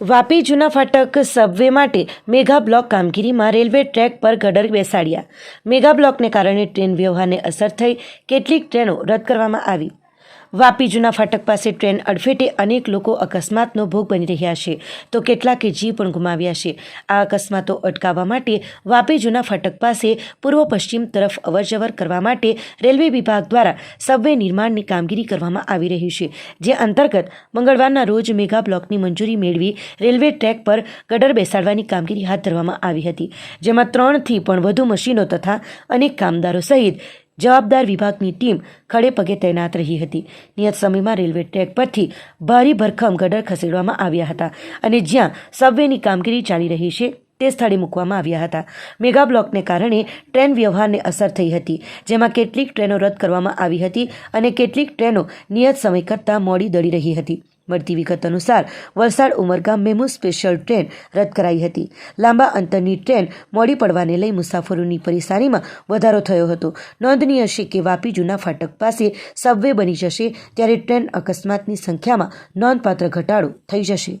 વાપી જૂના ફાટક સબવે માટે મેગા બ્લોક કામગીરીમાં રેલવે ટ્રેક પર ગડર બેસાડ્યા. મેગા બ્લોકને કારણે ટ્રેન વ્યવહારને અસર થઈ. કેટલીક ટ્રેનો રદ કરવામાં આવી. વાપી જૂના ફાટક પાસે ટ્રેન અડફેટે અનેક લોકો અકસ્માતનો ભોગ બની રહ્યા છે. તો કેટલાકે જીવ પણ ગુમાવ્યા છે. આ અકસ્માતો અટકાવવા માટે વાપી જૂના ફાટક પાસે પૂર્વ પશ્ચિમ તરફ અવરજવર કરવા માટે રેલવે વિભાગ દ્વારા સબવે નિર્માણની કામગીરી કરવામાં આવી રહી છે. જે અંતર્ગત મંગળવારના રોજ મેગા બ્લોકની મંજૂરી મેળવી રેલવે ટ્રેક પર ગડર બેસાડવાની કામગીરી હાથ ધરવામાં આવી હતી. જેમાં ત્રણથી પણ વધુ મશીનો તથા અનેક કામદારો સહિત જવાબદાર વિભાગની ટીમ ખડે પગે તૈનાત રહી હતી. નિયત સમયમાં રેલવે ટ્રેક પરથી ભારી ભરખમ ગડર ખસેડવામાં આવ્યા હતા અને જ્યાં સબવેની કામગીરી ચાલી રહી છે તે સ્થળે મૂકવામાં આવ્યા હતા. મેગા બ્લોકને કારણે ટ્રેન વ્યવહારને અસર થઈ હતી, જેમાં કેટલીક ટ્રેનો રદ કરવામાં આવી હતી અને કેટલીક ટ્રેનો નિયત સમય કરતાં મોડી દળી રહી હતી. મળતી વિગત અનુસાર, Valsad Umargam MEMU special train રદ કરાઈ હતી. લાંબા અંતરની ટ્રેન મોડી પડવાને લઈ મુસાફરોની પરેશાનીમાં વધારો થયો હતો. નોંધનીય છે કે વાપી જૂના ફાટક પાસે સબવે બની જશે, ત્યારે ટ્રેન અકસ્માતની સંખ્યામાં નોંધપાત્ર ઘટાડો થઈ જશે.